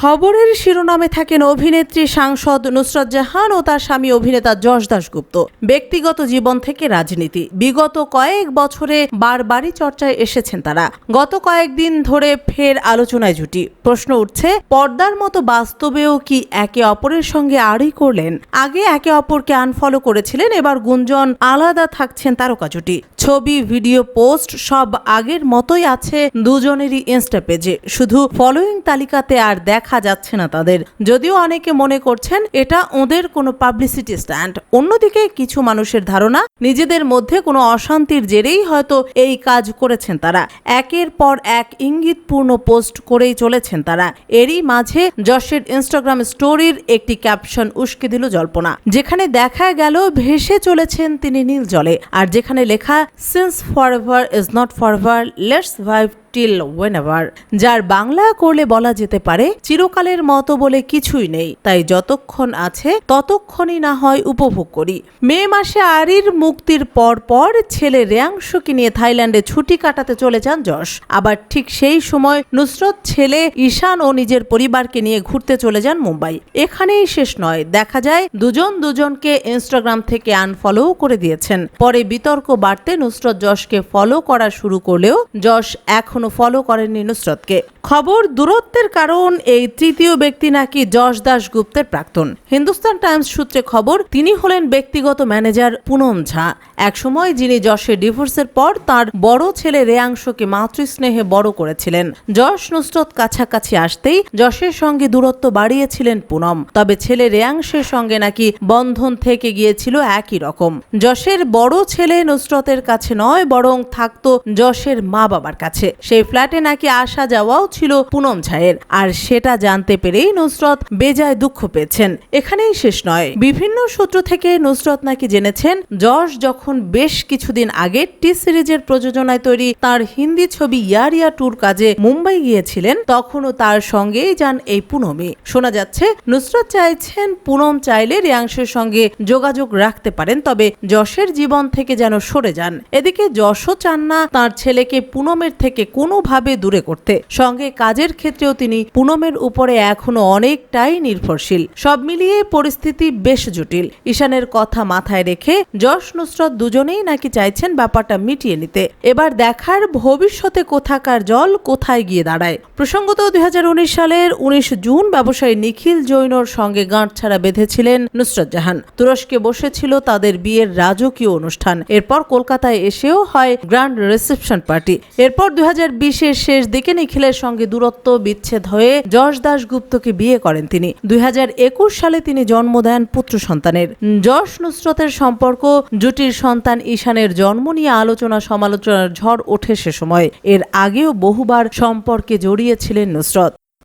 খবরের শিরোনামে থাকেন অভিনেত্রী সাংসদ নুসরত জাহান ও তার স্বামী অভিনেতা যশ দাশগুপ্ত। ব্যক্তিগত জীবন থেকে রাজনীতি। বিগত কয়েক বছরে বারবারই চর্চায় এসেছেন তারা। গত কয়েকদিন ধরে ফের আলোচনায় জুটি। প্রশ্ন উঠছে, পর্দার মতো বাস্তবেও কি একে অপরের সঙ্গে আড়ই করলেন? আগে একে অপরকে আনফলো করেছিলেন, এবার গুঞ্জন আলাদা থাকছেন তারকা জুটি। ছবি, ভিডিও, পোস্ট সব আগের মতোই আছে দুজনেরই ইনস্টা পেজে শুধু ফলোয়িং তালিকাতে আর দেখা যাচ্ছে না তাদের। যদিও অনেকে মনে করছেন এটা ওদের কোনো পাবলিসিটি স্ট্যান্ড অন্যদিকে কিছু মানুষের ধারণা, নিজেদের মধ্যে কোনো অশান্তির জেরেই হয়তো এই কাজ করেছেন তারা। একের পর এক ইঙ্গিতপূর্ণ পোস্ট করেই চলেছেন তারা। এরই মাঝে যশের ইনস্টাগ্রাম স্টোরির একটি ক্যাপশন উস্কে দিল জল্পনা, যেখানে দেখা গেল ভেসে চলেছেন তিনি নীল জলে। আর যেখানে লেখা since for ever is not for ever let's vibe till when ever যার বাংলা করলে বলা যেতে পারে চিরকালের মতো বলে কিছুই নেই। তাই যতক্ষণ আছে, ততক্ষণই না হয় উপভোগ করি। মে মাসে আরির মুক্তির পর পর ছেলে রেয়াংশকে নিয়ে থাইল্যান্ডে ছুটি কাটাতে চলে যান যশ। আবার ঠিক সেই সময় নুসরত ছেলে ঈশান ও নিজের পরিবারকে নিয়ে ঘুরতে চলে যান মুম্বাই। এখানেই শেষ নয়। দেখা যায়, দুজন দুজনকে ইনস্টাগ্রাম থেকে আনফলো করে দিয়েছেন। পরে বিতর্ক বাড়তে নুসরত যশকে ফলো করা শুরু করলেও যশ এখনও ফলো করেননি নুসরতকে। খবর দূরত্বের কারণ, এই তৃতীয় ব্যক্তি নাকি যশ দাস গুপ্তের প্রাক্তন। হিন্দুস্তান টাইমস সূত্রে খবর, তিনি হলেন ব্যক্তিগত ম্যানেজার পুনম ঝা। একসময় যিনি যশের ডিভোর্সের পর তার বড় ছেলে রেয়াংশকে মাতৃস্নেহে বড় করেছিলেন। যশ নুসরত কাছাকাছি আসতেই যশের সঙ্গে দূরত্ব বাড়িয়েছিলেন পুনম। তবে ছেলে রেয়াংশের সঙ্গে নাকি বন্ধন থেকে গিয়েছিল একই রকম। যশের বড় ছেলে নুসরতের কাছে নয়, বরং থাকতো যশের মা বাবার কাছে। সেই ফ্ল্যাটে নাকি আসা যাওয়াও ছিল পুনম ঝায়ের। আর সেটা জানতে পেরেই নুসরত বেজায় দুঃখ পেয়েছেন। এখানেই শেষ নয়। বিভিন্ন সূত্র থেকে নুসরত নাকি জেনেছেন যশ যখন বেশ কিছুদিন আগে টি সিরিজের প্রযোজনায় তৈরি তার হিন্দি ছবি ইয়ারিয়া ট্যুর কাজে মুম্বাই গিয়েছিলেন, তখনও তার সঙ্গেই যান এই পুনমে শোনা যাচ্ছে, নুসরত চাইছেন পুনম চাইলে রিয়াংশের সঙ্গে যোগাযোগ রাখতে পারেন, তবে যশের জীবন থেকে যেন সরে যান। এদিকে যশও চান না তার ছেলেকে পুনমের থেকে কোনোভাবে দূরে করতে। সঙ্গে কাজের ক্ষেত্রেও তিনি পুনমের উপরে এখনও অনেকটাই নির্ভরশীল। সব মিলিয়ে পরিস্থিতি বেশ জটিল। ঈশানের কথা মাথায় রেখে যশ নুসরত দুজনেই নাকি চাইছেন ব্যাপারটা মিটিয়ে নিতে। এবার দেখার ভবিষ্যতে কোথাকার জল কোথায় গিয়ে দাঁড়ায়। প্রসঙ্গত দুই হাজার উনিশ সালের উনিশ জুন ব্যবসায়ী নিখিল জৈনর সঙ্গে গাঁটছাড়া বেঁধেছিলেন নুসরত জাহান। তুরস্কে বসেছিল তাদের বিয়ের রাজকীয় অনুষ্ঠান। এরপর কলকাতায় এসেও হয় গ্র্যান্ড রিসেপশন পার্টি। এরপর দুই হাজার বিশের শেষ দিকে নিখিলের সঙ্গে দূরত্ব, বিচ্ছেদ হয়ে যশ দাসগুপ্তকে বিয়ে করেন তিনি। দুই হাজার একুশ সালে তিনি জন্ম দেন পুত্র সন্তানের। যশ নুসরতের সম্পর্ক, জুটির সন্তান ঈশানের জন্ম নিয়ে আলোচনা সমালোচনার ঝড় ওঠে সে সময়। এর আগেও বহুবার সম্পর্কে জড়িয়েছিলেন নুসরত।